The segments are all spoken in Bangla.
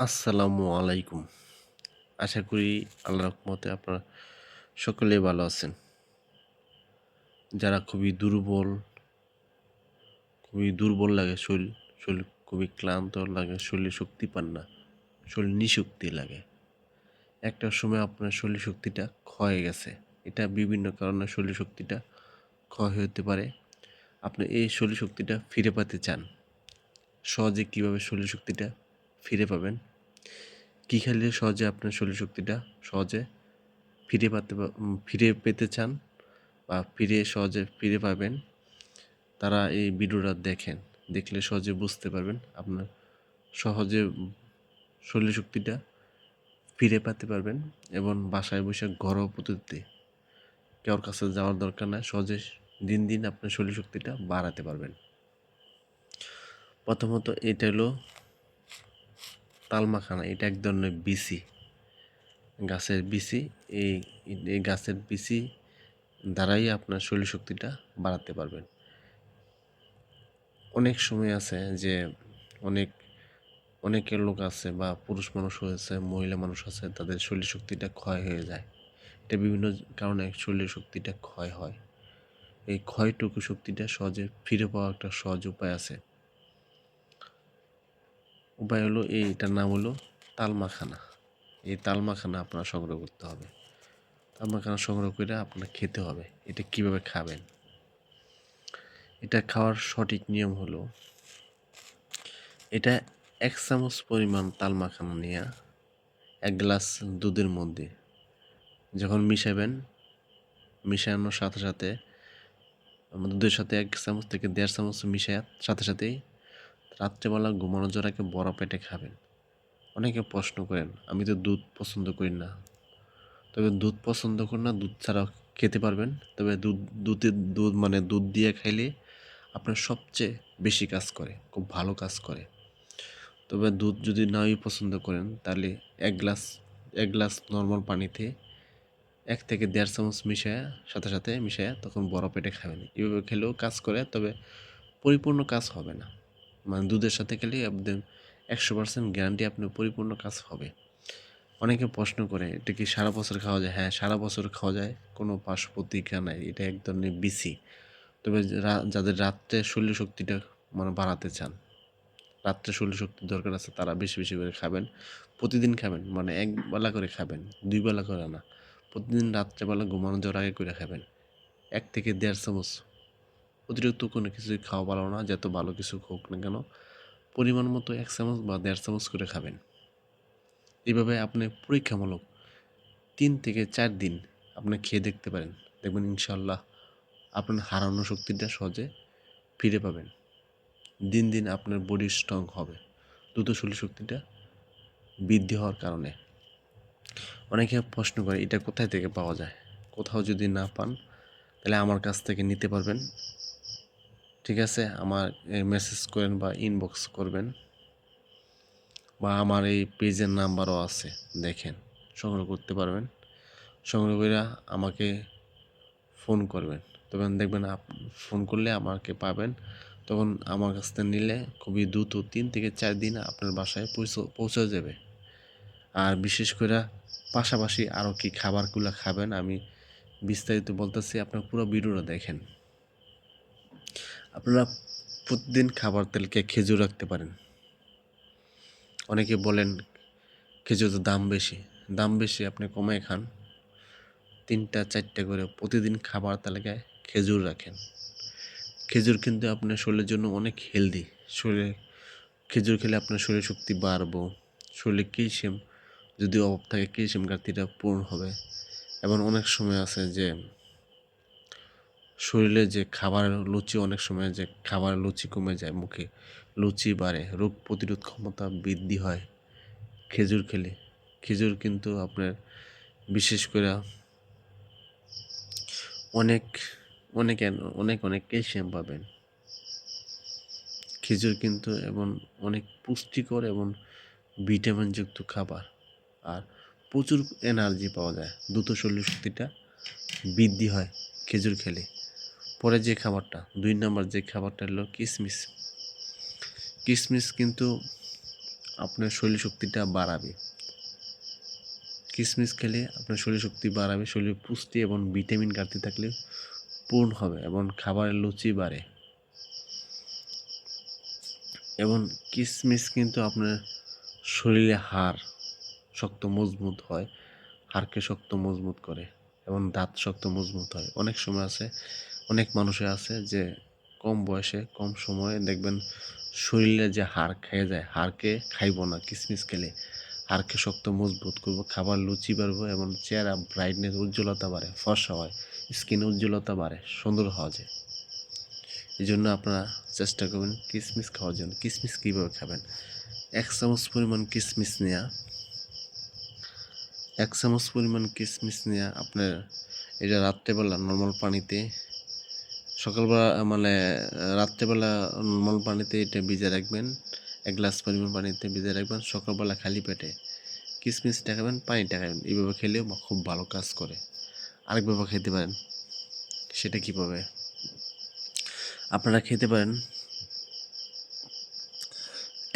আসসালামু আলাইকুম। আশা করি আল্লাহ রহমতে আপনারা সকলেই ভালো আছেন। যারা খুবই দুর্বল খুবই দুর্বল লাগে, শরীর শরীর খুবই ক্লান্ত লাগে শরীরে শক্তি পান না, শরীর নিশক্তি লাগে। একটা সময় আপনার শরীর শক্তিটা ক্ষয়ে গেছে। এটা বিভিন্ন কারণে শরীর শক্তিটা ক্ষয় হতে পারে। আপনি এই শরীর শক্তিটা ফিরে পেতে চান। সহজে কীভাবে শরীর শক্তিটা ফিরে পাবেন? কী খেলে সহজে আপনার শরীর শক্তিটা সহজে ফিরে পাতে ফিরে পেতে চান বা ফিরে সহজে ফিরে পাবেন? তারা এই ভিডিওটা দেখেন, দেখলে সহজে বুঝতে পারবেন আপনার সহজে শরীর শক্তিটা ফিরে পেতে পারবেন এবং বাসায় বসে ঘরোয়া পদ্ধতিতে কেউর কাছে যাওয়ার দরকার না সহজে দিন দিন আপনার শরীর শক্তিটা বাড়াতে পারবেন। প্রথমত এটা হলো তালমাখানা এটা এক ধরনের বিসি গাছের বিসি এই এই গাছের বিসি দ্বারাই আপনার শরীর শক্তিটা বাড়াতে পারবেন। অনেক সময় আছে যে অনেক, অনেকের লোক আছে বা পুরুষ মানুষ হয়েছে, মহিলা মানুষ আছে, তাদের শরীর শক্তিটা ক্ষয় হয়ে যায়। এটা বিভিন্ন কারণে শরীর শক্তিটা ক্ষয় হয়। এই ক্ষয়টুকু শক্তিটা সহজে ফিরে পাওয়া একটা সহজ উপায় আছে। উপায় হলো এই, এটার নাম হলো তালমাখানা। এই তালমাখানা আপনার সংগ্রহ করতে হবে। তালমাখানা সংগ্রহ করে আপনার খেতে হবে। এটা কীভাবে খাবেন? এটা খাওয়ার সঠিক নিয়ম হলো, এটা এক চামচ পরিমাণ তালমাখানা নিয়ে, এক গ্লাস দুধের মধ্যে। যখন মিশাবেন, মিশানোর সাথে সাথে, দুধের সাথে এক চামচ থেকে দেড় চামচ মিশায় সাথে সাথেই রাত্রেবেলা ঘুমানোর জন্য আগে বড় পেটে খাবেন। অনেকে প্রশ্ন করেন, আমি তো দুধ পছন্দ করি না। তবে দুধ পছন্দ করেন না, দুধ ছাড়াও খেতে পারবেন। তবে দুধ দুধের দুধ মানে দুধ দিয়ে খাইলে আপনার সবচেয়ে বেশি কাজ করে, খুব ভালো কাজ করে। তবে দুধ যদি নাই পছন্দ করেন, তাহলে এক গ্লাস এক গ্লাস নর্মাল পানিতে এক থেকে দেড় চামচ মিশায়া, সাথে সাথে মিশায়া তখন বড় পেটে খাবেন। এভাবে খেলেও কাজ করে, তবে পরিপূর্ণ কাজ হবে না। মানে দুধের সাথে খেলে একদম একশো পার্সেন্ট গ্যারান্টি আপনার পরিপূর্ণ কাজ হবে। অনেকে প্রশ্ন করে, এটা কি সারা বছর খাওয়া যায়? হ্যাঁ সারা বছর খাওয়া যায়, কোনো পার্শ্ব প্রতিক্রিয়া নাই, এটা এক ধরনের বিসি তবে যাদের রাত্রে শরীর শক্তিটা মানে বাড়াতে চান, রাত্রে শরীর শক্তির দরকার আছে, তারা বেশি বেশি করে খাবেন। প্রতিদিন খাবেন মানে এক বেলা করে খাবেন, দুই বেলা করে না। প্রতিদিন রাত্রেবেলা ঘুমানো যাওয়ার আগে করে খাবেন। এক থেকে দেড় চামচ অতিরিক্ত কোনো কিছুই খাওয়া ভালো না, যত ভালো কিছু হোক না কেন, পরিমাণ মতো এক চামচ বা দেড় চামচ করে খাবেন। এইভাবে আপনি পরীক্ষামূলক তিন থেকে চার দিন আপনি খেয়ে দেখতে পারেন। দেখবেন ইনশাল্লাহ আপনার হারানো শক্তিটা সহজে ফিরে পাবেন। দিন দিন আপনার বডি স্ট্রং হবে। দ্রুত শরীর শক্তিটা বৃদ্ধি হওয়ার কারণে। অনেকে প্রশ্ন করে, এটা কোথায় থেকে পাওয়া যায়? কোথাও যদি না পান, তাহলে আমার কাছ থেকে নিতে পারবেন। ঠিক আছে? আমার মেসেজ করেন বা ইনবক্স করবেন। বা আমার এই পেজের নাম্বারও আছে, দেখেন, সংগ্রহ করতে পারবেন। সংগ্রহ করে আমাকে ফোন করবেন। তখন দেখবেন ফোন করলে আমাকে পাবেন। তখন আমার কাছ থেকে নিলে খুবই দ্রুত তিন থেকে চার দিন আপনার বাসায় পৌঁছ- পৌঁছে যাবে। আর বিশেষ করে পাশাপাশি আরও কি খাবারগুলো খাবেন, আমি বিস্তারিত বলতেছি, আপনার পুরো ভিডিওটা দেখেন। আপনারা প্রতিদিন খাবার তেলকে খেজুর রাখতে পারেন। অনেকে বলেন খেজুরের দাম বেশি। দাম বেশি আপনি কমায় খান। তিনটা, চারটা করে প্রতিদিন খাবার তালিকায় খেজুর রাখেন। খেজুর কিন্তু আপনার শরীরের জন্য অনেক হেলদি শরীরে খেজুর খেলে আপনার শরীর শক্তি বাড়বো। শরীরে ক্যালসিয়াম, যদি অভাব থাকে, ক্যালসিয়াম ঘাটতিটা পূরণ হবে। এবং অনেক সময় আছে যে শরীরে যে খাবার লুচি অনেক সময় যে খাবার লুচি কমে যায় মুখে, লুচি বাড়ে, রোগ প্রতিরোধ ক্ষমতা বৃদ্ধি হয় খেজুর খেলে। খেজুর কিন্তু আপনার বিশেষ করে অনেক অনেক অনেক অনেক ক্যালসিয়াম পাবেন। খেজুর কিন্তু এবং অনেক পুষ্টিকর এবং ভিটামিনযুক্ত খাবার আর প্রচুর এনার্জি পাওয়া যায়। দ্রুত শরীর শক্তিটা বৃদ্ধি হয় খেজুর খেলে। পরে যে খাবারটা, দুই নম্বর যে খাবারটা হলো কিশমিশ কিশমিশ কিন্তু আপনার শরীর শক্তিটা বাড়াবে। কিশমিশ খেলে আপনার শরীর শক্তি বাড়াবে, শরীরে পুষ্টি এবং ভিটামিন ঘাটতি থাকলে পূর্ণ হবে এবং খাবারের লুচি বাড়ে। এবং কিশমিশ কিন্তু আপনার শরীরে হাড় শক্ত মজবুত হয়, হাড়কে শক্ত মজবুত করে এবং দাঁত শক্ত মজবুত হয়। অনেক সময় আছে অনেক মানুষের আছে যে কম বয়সে, কম সময়ে দেখবেন শরীরে যে হাড় খেয়ে যায় হাড়কে খাইব না, কিসমিস খেলে হাড়কে শক্ত, মজবুত করব, খাবার লুচি বাড়বো এবং চেহারা ব্রাইটনেস উজ্জ্বলতা বাড়ে, ফর্সা হয় স্কিন উজ্জ্বলতা বাড়ে, সুন্দর হওয়া যায়। এই জন্য আপনারা চেষ্টা করবেন কিসমিস খাওয়ার জন্য। কিসমিস কীভাবে খাবেন? এক চামচ পরিমাণ কিসমিস নেওয়া এক চামচ পরিমাণ কিসমিস নেওয়া আপনার এটা রাত্রেবেলা নর্মাল পানিতে সকালবেলা মানে রাত্রেবেলা নর্মাল পানিতে এটা ভিজে রাখবেন। এক গ্লাস পরিমাণ পানিতে ভিজে রাখবেন। সকালবেলা খালি পেটে কিশমিশটা খাবেন পানি খাবেন এইভাবে খেলেও খুব ভালো কাজ করে। আরেকভাবে খেতে পারেন, সেটা কীভাবে? আপনারা খেতে পারেন।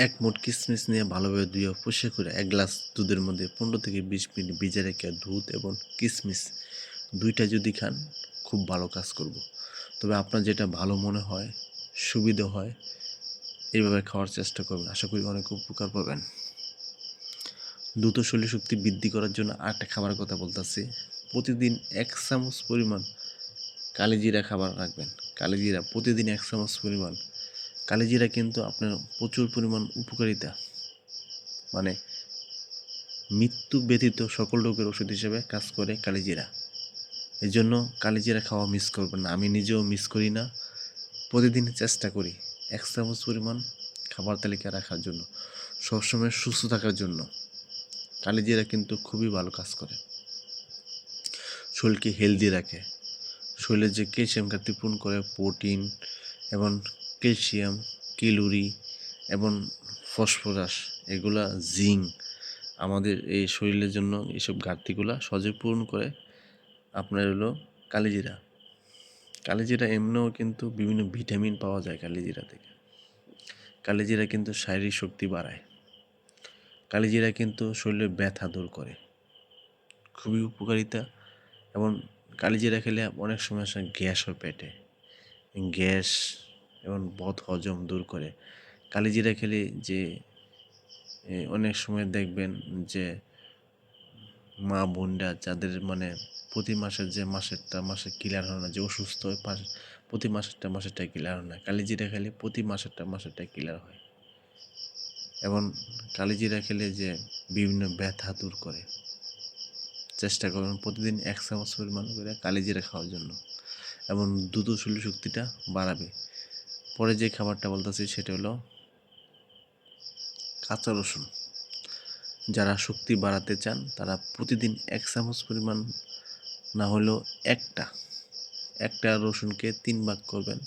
এক মুঠ কিশমিশ নিয়ে ভালোভাবে ধুয়ে পরিষ্কার করে এক গ্লাস দুধের মধ্যে পনেরো থেকে বিশ মিনিট ভিজে রেখে দুধ এবং কিশমিশ দুইটা যদি খান, খুব ভালো কাজ করব। তবে আপনার যেটা ভালো মনে হয়, সুবিধা হয়, এইভাবে খাওয়ার চেষ্টা করবেন। আশা করি অনেক উপকার পাবেন। দ্রুত শরীর শক্তি বৃদ্ধি করার জন্য আরেকটা খাবারের কথা বলতেছি। প্রতিদিন এক চামচ পরিমাণ কালিজিরা খাবার রাখবেন। কালিজিরা প্রতিদিন এক চামচ পরিমাণ। কালিজিরা কিন্তু আপনার প্রচুর পরিমাণ উপকারিতা। মানে মৃত্যু ব্যতীত সকল রোগের ওষুধ হিসেবে কাজ করে কালিজিরা এই জন্য কালিজিরা খাওয়া মিস করবেন না। আমি নিজেও মিস করি না। প্রতিদিন চেষ্টা করি এক চামচ পরিমাণ খাবার তালিকা রাখার জন্য, সবসময় সুস্থ থাকার জন্য। কালিজিরা কিন্তু খুবই ভালো কাজ করে। শরীরকে হেলদি রাখে। শরীরের যে ক্যালসিয়াম ঘাটতি পূরণ করে প্রোটিন এবং ক্যালসিয়াম ক্যালোরি এবং ফসফরাস এগুলা জিঙ্ক আমাদের এই শরীরের জন্য এইসব ঘাটতিগুলা সহজে পূরণ করে আপনার হলো কালিজিরা। কালিজিরা এমনিও কিন্তু বিভিন্ন ভিটামিন পাওয়া যায় কালিজিরা থেকে। কালিজিরা কিন্তু শারীরিক শক্তি বাড়ায়। কালিজিরা কিন্তু শরীরে ব্যথা দূর করে। খুবই উপকারিতা এবং কালিজিরা খেলে অনেক সময় গ্যাস হয় পেটে। গ্যাস এবং বদ হজম দূর করে। কালিজিরা খেলে যে অনেক সময় দেখবেন যে মা বোনরা যাদের মানে প্রতি মাসের যে মাসেরটা মাসে ক্লিয়ার হয় না, যে অসুস্থ হয় প্রতি মাসেরটা মাসেরটা ক্লিয়ার হয় না। কালিজিরা খেলে প্রতি মাসেরটা মাসেরটা ক্লিয়ার হয়। এবং কালিজিরা খেলে যে বিভিন্ন ব্যথা দূর করে, চেষ্টা করবেন প্রতিদিন এক চামচ পরিমাণ করে কালিজিরা খাওয়ার জন্য। এবং দ্রুত শরীর শক্তিটা বাড়াবে। পরে যে খাবারটা বলতেছি সেটা হলো কাঁচা রসুন। যারা শক্তি বাড়াতে চান, তারা প্রতিদিন এক চামচ পরিমাণ না হলেও একটা। একটা রসুনকে তিন ভাগ করবেন।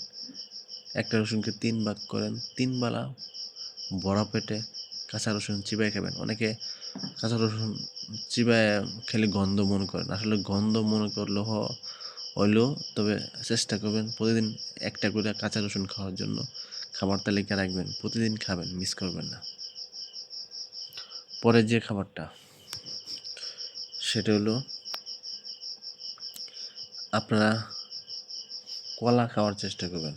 একটা রসুনকে তিন ভাগ করেন। তিন বেলা বড়া পেটে কাঁচা রসুন চিবাই খাবেন। অনেকে কাঁচা রসুন চিবায় খেলে গন্ধ মনে করেন। আসলে গন্ধ মনে করলে হ- হইলেও তবে চেষ্টা করবেন প্রতিদিন একটা করে কাঁচা রসুন খাওয়ার জন্য। খাবার তালিকা রাখবেন। প্রতিদিন খাবেন, মিস করবেন না। পরের যে খাবারটা, সেটা হলো আপনারা কলা খাওয়ার চেষ্টা করবেন।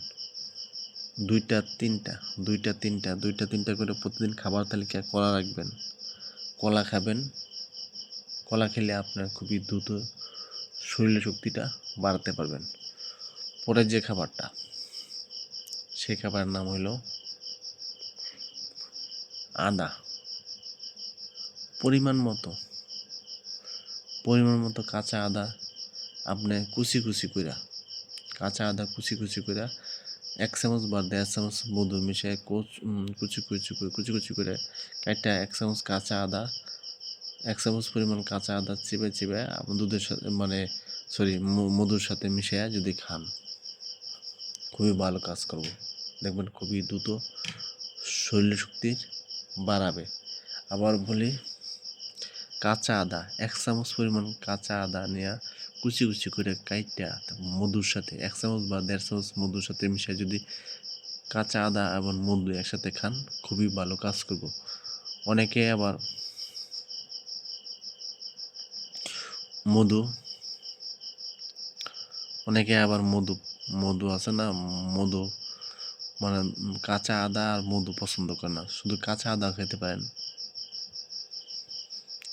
দুইটা, তিনটা দুইটা তিনটা দুইটা, তিনটা করে প্রতিদিন খাবার তালিকায় কলা রাখবেন। কলা খাবেন। কলা খেলে আপনার খুবই দ্রুত শরীরের শক্তিটা বাড়াতে পারবেন। পরের যে খাবারটা সেই খাবারের নাম হলো আদা। পরিমাণ মতো পরিমাণ মতো কাঁচা আদা আপনি কুচি কুচি কইরা, কাঁচা আদা কুচি কুচি কইরা এক চামচ বা দেড় চামচ মধু মিশিয়ে কুচ- কুচি কুচি কুচি কুচি করে একটা এক চামচ কাঁচা আদা, এক চামচ পরিমাণ কাঁচা আদা চিবে আপনি দুধের সাথে মানে সরি মধুর সাথে মিশিয়ে যদি খান, খুবই ভালো কাজ করব। দেখবেন খুবই দ্রুত শরীর শক্তি বাড়াবে। আবার বলি, কাঁচা আদা, এক চামচ পরিমাণ কাঁচা আদা নেওয়া কুচি কুচি করে কাইটা মধুর সাথে এক চামচ বা দেড় চামচ মধুর সাথে মিশিয়ে যদি কাঁচা আদা এবং মধু একসাথে খান, খুবই ভালো কাজ করব। অনেকে আবার মধু, অনেকে আবার মধু মধু আছে না, মধু মানে কাঁচা আদা আর মধু পছন্দ করে না, শুধু কাঁচা আদা খেতে পারেন।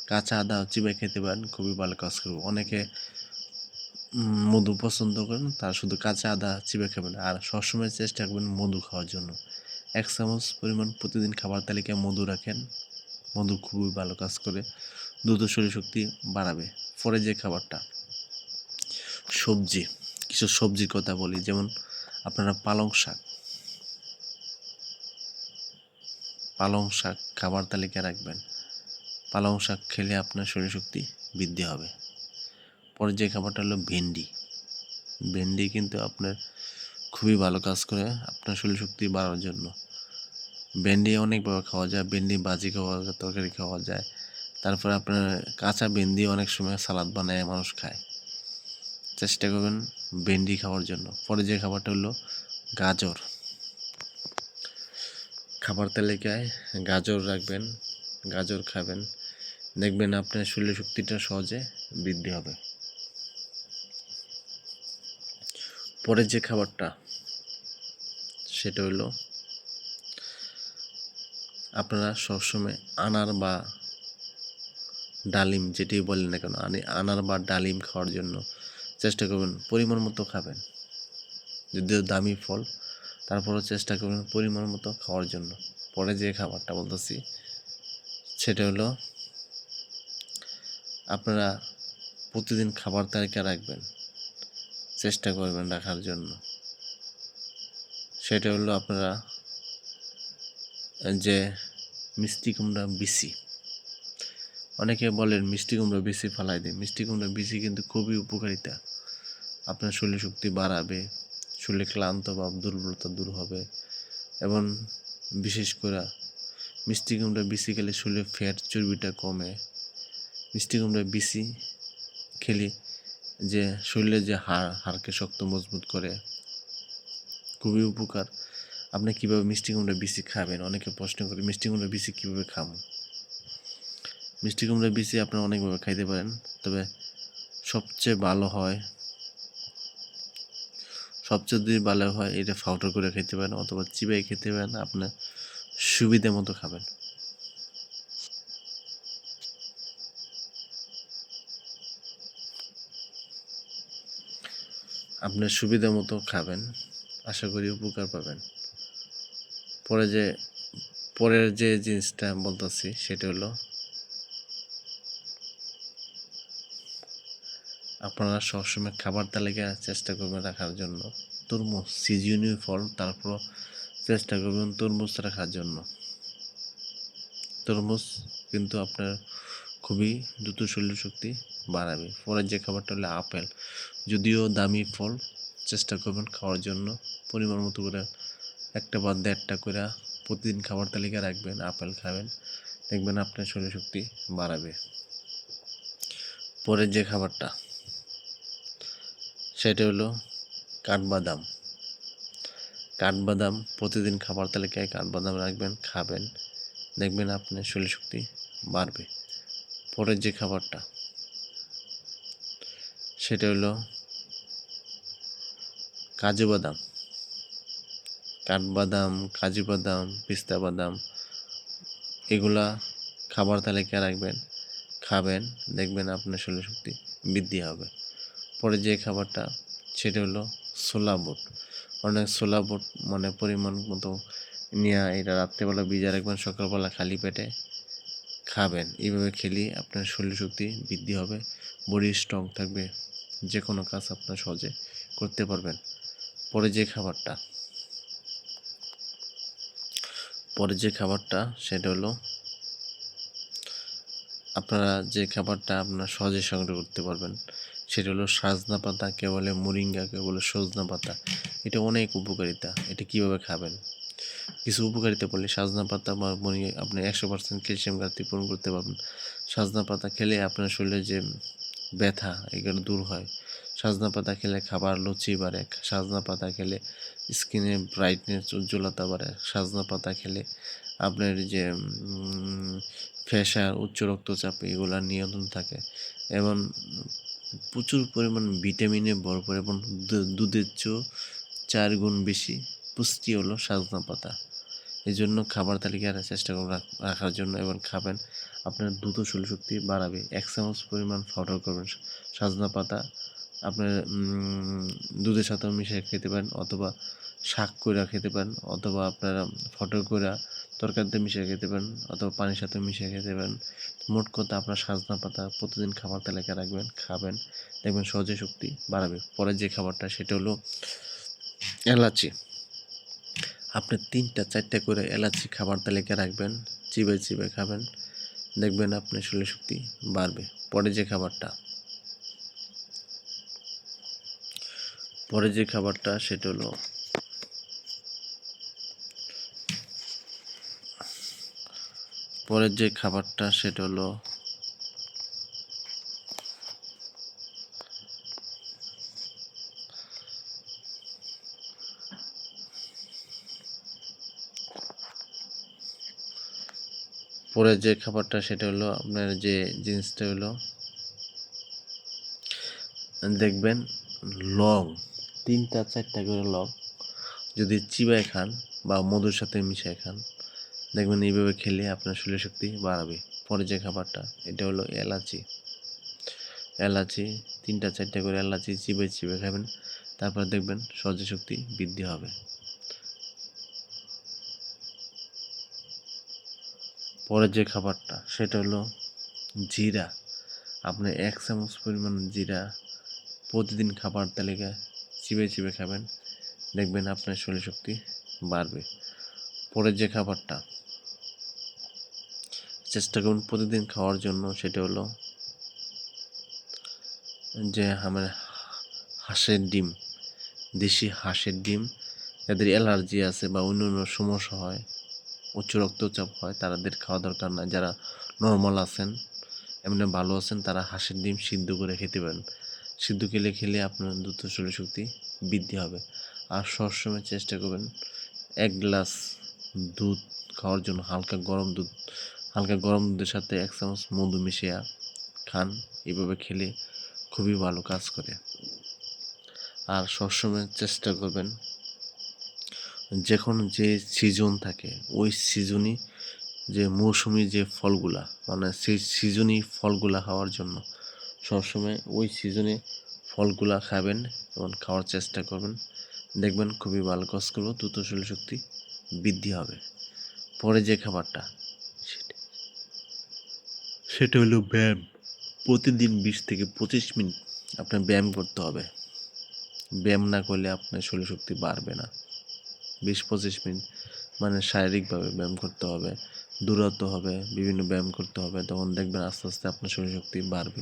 কাঁচা আদা চিবাই খেতে পারেন, খুবই ভালো কাজ করবে। অনেকে মধু পছন্দ করেন, তার শুধু কাঁচা আদা চিবে খাবেন আর সবসময় চেষ্টা করবেন মধু খাওয়ার জন্য। এক চামচ পরিমাণ প্রতিদিন খাবার তালিকায় মধু রাখেন। মধু খুবই ভালো কাজ করে। দ্রুত শরীর শক্তি বাড়াবে। পরে যে খাবারটা, সবজি, কিছু সবজির কথা বলি, যেমন আপনারা পালং শাক। পালং শাক খাবার তালিকায় রাখবেন। পালং শাক খেলে আপনার শরীর শক্তি বৃদ্ধি হবে। পরে যে খাবারটা হলো ভেন্ডি। ভেন্ডি কিন্তু আপনার খুবই ভালো কাজ করে আপনার শরীর শক্তি বাড়ানোর জন্য। ভেন্ডি অনেকভাবে খাওয়া যায়, ভেন্ডি ভাজি খাওয়া যায় তরকারি খাওয়া যায়। তারপরে আপনার কাঁচা ভেন্ডি অনেক সময় সালাদ বানায়, মানুষ খায়। চেষ্টা করবেন ভেন্ডি খাওয়ার জন্য। পরে যে খাবারটা হলো গাজর। খাবার তালিকায় গাজর রাখবেন, গাজর খাবেন। দেখবেন আপনার শরীর শক্তিটা সহজে বৃদ্ধি হবে। পরের যে খাবারটা, সেটা হলো আপনারা সবসময় আনার বা ডালিম যেটি বলেন না কেন, আনি, আনার বা ডালিম খাওয়ার জন্য চেষ্টা করবেন, পরিমাণ মতো খাবেন। যদিও দামি ফল, তারপরেও চেষ্টা করবেন পরিমাণ মতো খাওয়ার জন্য। পরে যে খাবারটা বলতেছি, সেটা হলো আপনারা প্রতিদিন খাবার তালিকা রাখবেন। চেষ্টা করবেন রাখার জন্য। সেটা হলো আপনারা যে মিষ্টি কুমড়া বিসি অনেকে বলেন মিষ্টি কুমড়া বিসি ফালাই দেয় মিষ্টি কুমড়া বিসি কিন্তু খুবই উপকারিতা। আপনার শরীর শক্তি বাড়াবে, শরীরে ক্লান্ত বা দুর্বলতা দূর হবে এবং বিশেষ করে মিষ্টি কুমড়া বিসি খেলে শরীরে ফ্যাট চর্বিটা কমে। মিষ্টি কুমড়া বিসি খেলে যে শরীরে যে হাড়, হাড়কে শক্ত, মজবুত করে, খুবই উপকার। আপনি কীভাবে মিষ্টি কুমড়া বিসি খাবেন? অনেকে প্রশ্ন করে, মিষ্টি কুমড়া বিসি কীভাবে খাব? মিষ্টি কুমড়া বিসি আপনারা অনেকভাবে খাইতে পারেন, তবে সবচেয়ে ভালো হয়, সবচেয়ে যদি ভালো হয়, এটা ফাউটার করে খেতে পারেন অথবা চিবাই খেতে পারেন আপনার সুবিধা মতো খাবেন। আপনার সুবিধা মতো খাবেন, আশা করি উপকার পাবেন। পরে যে, পরের যে জিনিসটা বলতেছি সেটা হলো, আপনারা সবসময় খাবার তালিকা চেষ্টা করবেন রাখার জন্য। তরমুজ, সিজনীয় ফল তারপর চেষ্টা করবেন তরমুজ রাখার জন্য। তরমুজ কিন্তু আপনার খুবই দ্রুত শরীর শক্তি বাড়াবে। পরের যে খাবারটা হলো আপেল। যদিও দামি ফল, চেষ্টা করবেন খাওয়ার জন্য। পরিমাণ মতো করে একটা বা দেড়টা করে প্রতিদিন খাবার তালিকা রাখবেন, আপেল খাবেন। দেখবেন আপনার শরীর শক্তি বাড়াবে। পরের যে খাবারটা, সেটা হলো কাঠবাদাম। কাঠবাদাম প্রতিদিন খাবার তালিকায় কাঠবাদাম রাখবেন, খাবেন। দেখবেন আপনার শরীর শক্তি বাড়বে। পরের যে খাবারটা সেটা হলো কাজু বাদাম। কাঠবাদাম কাজু বাদাম, পিস্তা বাদাম, এগুলা খাবার তালিকায় রাখবেন, খাবেন, দেখবেন আপনার শরীর শক্তি বৃদ্ধি হবে। পরে যে খাবারটা, সেটা হলো ছোলা বুট। অনেক ছোলা বুট মানে পরিমাণ মতো নিয়ে এটা রাত্রেবেলা ভিজা রাখবেন, সকালবেলা খালি পেটে খাবেন। এইভাবে খেলে আপনার শরীর শক্তি বৃদ্ধি হবে, বডি স্ট্রং থাকবে। যে কোনো কাজ আপনার সহজে করতে পারবেন। পরে যে খাবারটা। পরে যে খাবারটা, সেটা হলো আপনারা যে খাবারটা আপনার সহজে সংগ্রহ করতে পারবেন, সেটা হলো সাজনা পাতা কে বলে মুরিঙ্গা কে বলে সজনা পাতা। এটা অনেক উপকারিতা। এটা কীভাবে খাবেন? কিছু উপকারিতা বললে সাজনা পাতা বা মুরিঙ্গা আপনি একশো পার্সেন্ট ক্যালসিয়াম ঘাটতি পূরণ করতে পারবেন। সাজনা পাতা খেলে আপনার শরীরে যে ব্যথা এগুলো দূর হয়। সাজনা পাতা খেলে খাবার লুচি বাড়ে, সাজনা পাতা খেলে স্কিনে ব্রাইটনেস উজ্জ্বলতা বাড়ে। সাজনা পাতা খেলে আপনার যে প্রেশার উচ্চ রক্তচাপ এগুলো নিয়ন্ত্রণ থাকে এবং প্রচুর পরিমাণ ভিটামিনে ভরপুর এবং দুধের চেয়েও চার গুণ বেশি পুষ্টি হলো সাজনা পাতা। এই জন্য খাবার তালিকায় চেষ্টা করুন রাখার জন্য এবং খাবেন আপনার দ্রুত শক্তি বাড়াবে। এক চামচ পরিমাণ পাউডার করবেন। সাজনা পাতা আপনার দুধের সাথেও মিশিয়ে খেতে পারেন অথবা শাক কইরা খেতে পারেন অথবা আপনারা ফটো কইরা তরকারিতে মিশিয়ে খেতে পারেন অথবা পানির সাথে মিশিয়ে খেতে পারেন। মোট কথা আপনার সাজনা পাতা প্রতিদিন খাবার তালিকা রাখবেন, খাবেন, দেখবেন সহজে শক্তি বাড়াবে। পরে যে খাবারটা সেটা হলো এলাচি। আপনি তিনটা, চারটা করে এলাচি খাবার তালিকায় রাখবেন, চিবে চিবে খাবেন। দেখবেন আপনার শরীর শক্তি বাড়বে। পরে যে খাবারটা পরে যে খাবারটা সেটা হলো পরের যে খাবারটা সেটা হলো পরের যে খাবারটা, সেটা হলো আপনার যে জিনিসটা হলো, দেখবেন লং, তিনটা চারটা করে লং, যদি চিবায় খান বা মধুর সাথে মিশিয়ে খান, দেখবেন এইভাবে খেলে আপনার শরীর শক্তি বাড়াবে। পরে যে খাবারটা, এটা হলো এলাচি। এলাচি, তিনটা চারটা করে এলাচি চিবে চিবে খাবেন, তারপর দেখবেন সহজে শক্তি বৃদ্ধি হবে। পরের যে খাবারটা, সেটা হলো জিরা। আপনি এক চামচ পরিমাণ জিরা প্রতিদিন খাবার তালিকায় চিবে চিবে খাবেন, দেখবেন আপনার শরীর শক্তি বাড়বে। পরের যে খাবারটা, চেষ্টা করুন প্রতিদিন খাওয়ার জন্য, সেটা হলো যে আমার হাঁসের ডিম, দেশি হাঁসের ডিম, যাদের অ্যালার্জি আছে বা অন্য অন্য সমস্যা হয় উচ্চ রক্তচাপ হয় তাদের খাওয়া দরকার না যারা নর্মাল আছেন, এমনি ভালো আছেন, তারা হাঁসের ডিম সিদ্ধ করে খেতে পারেন। সিদ্ধ খেলে খেলে আপনার দ্রুত শরীর শক্তি বৃদ্ধি হবে। আর সবসময় চেষ্টা করবেন এক গ্লাস দুধ খাওয়ার জন্য, হালকা গরম দুধ, হালকা গরম দুধের সাথে এক চামচ মধু মিশিয়ে খান। এভাবে খেলে খুবই ভালো কাজ করে। আর সবসময় চেষ্টা করবেন যখন যে সিজন থাকে, ওই সিজনই যে মৌসুমি যে ফলগুলা মানে সেই সিজনই ফলগুলা খাওয়ার জন্য সবসময় ওই সিজনে ফলগুলা খাবেন এবং খাওয়ার চেষ্টা করবেন। দেখবেন খুবই ভালো কাজ করব দ্রুত শরীর শক্তি বৃদ্ধি হবে। পরে যে খাবারটা, সেটা। সেটা হলো ব্যায়াম। প্রতিদিন বিশ থেকে পঁচিশ মিনিট আপনার ব্যায়াম করতে হবে। ব্যায়াম না করলে আপনার শরীর শক্তি বাড়বে না। বিশ পঁচিশ মিনিট মানে শারীরিকভাবে ব্যায়াম করতে হবে, দূরত্ব হবে, বিভিন্ন ব্যায়াম করতে হবে, তখন দেখবেন আস্তে আস্তে আপনার শরীর শক্তি বাড়বে।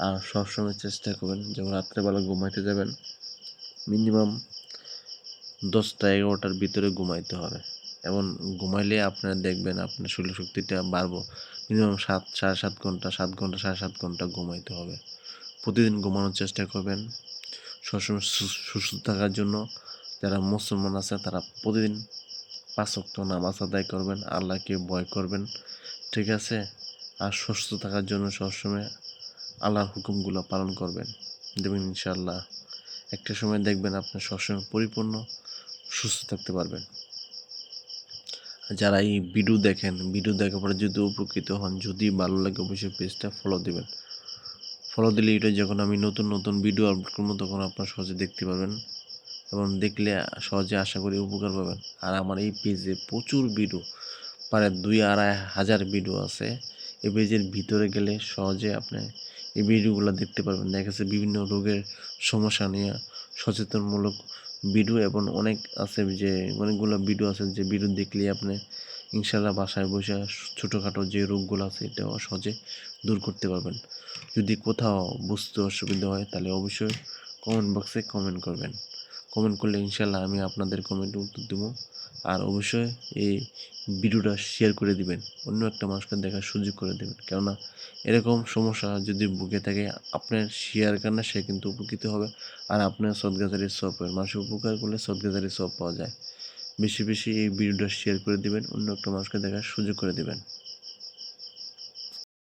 আর সবসময় চেষ্টা করবেন যখন রাত্রেবেলা ঘুমাইতে যাবেন, মিনিমাম দশটা এগারোটার ভিতরে ঘুমাইতে হবে। এবং ঘুমাইলে আপনারা দেখবেন আপনার শরীর শক্তিটা বাড়বো। মিনিমাম সাত, সাড়ে সাত ঘণ্টা সাত ঘণ্টা, সাড়ে সাত ঘণ্টা ঘুমাইতে হবে। প্রতিদিন ঘুমানোর চেষ্টা করবেন। সবসময় সুস্থ থাকার জন্য যারা মুসলমান আছে, তারা প্রতিদিন পাঁচ ওয়াক্ত নামাজ আদায় করবেন, আল্লাহকে ভয় করবেন, ঠিক আছে? আর সুস্থ থাকার জন্য সবসময় আল্লাহর হুকুমগুলো পালন করবেন। দেখবেন ইনশাল্লাহ একটা সময় দেখবেন আপনি সবসময় পরিপূর্ণ, সুস্থ থাকতে পারবেন। যারা এই ভিডিও দেখেন, ভিডিও দেখার পরে যদি উপকৃত হন, যদি ভালো লাগে অবশ্যই পেজটা ফলো দিবেন। ফলো দিলে এটা যখন আমি নতুন নতুন ভিডিও আপলোড করব, তখন আপনার সহজে দেখতে পারবেন। এবং দেখলে সহজে আশা করি উপকার পাবেন। আর আমার এই পেজে প্রচুর ভিডিও, প্রায় দুই আড়াই হাজার ভিডিও আছে। এই পেজের ভিতরে গেলে সহজে আপনি এই ভিডিওগুলো দেখতে পারবেন। দেখা গেছে বিভিন্ন রোগের সমস্যা নিয়ে সচেতনমূলক ভিডিও এবং অনেক আছে যে, অনেকগুলো ভিডিও আছে যে ভিডিও দেখলে আপনি ইনশাল্লাহ বাসায় বসে ছোটোখাটো যে রোগগুলো আছে এটাও সহজে দূর করতে পারবেন। যদি কোথাও বুঝতে অসুবিধা হয় তাহলে অবশ্যই কমেন্ট বক্সে কমেন্ট করবেন। কমেন্ট করলে ইনশাল্লাহ আমি আপনাদের কমেন্টে উত্তর দেবো। আর অবশ্যই এই ভিডিওটা শেয়ার করে দিবেন। অন্য একটা মানুষকে দেখার সুযোগ করে দেবেন। কেননা এরকম সমস্যা যদি বুকে থাকে, আপনার শেয়ার কারণে সে কিন্তু উপকৃত হবে। আর আপনার সদগাজারি সব পাবেন মানুষের উপকার করলে সদগাজারি সব পাওয়া যায়। বেশি বেশি এই ভিডিওটা শেয়ার করে দিবেন, অন্য একটা মানুষকে দেখার সুযোগ করে দিবেন।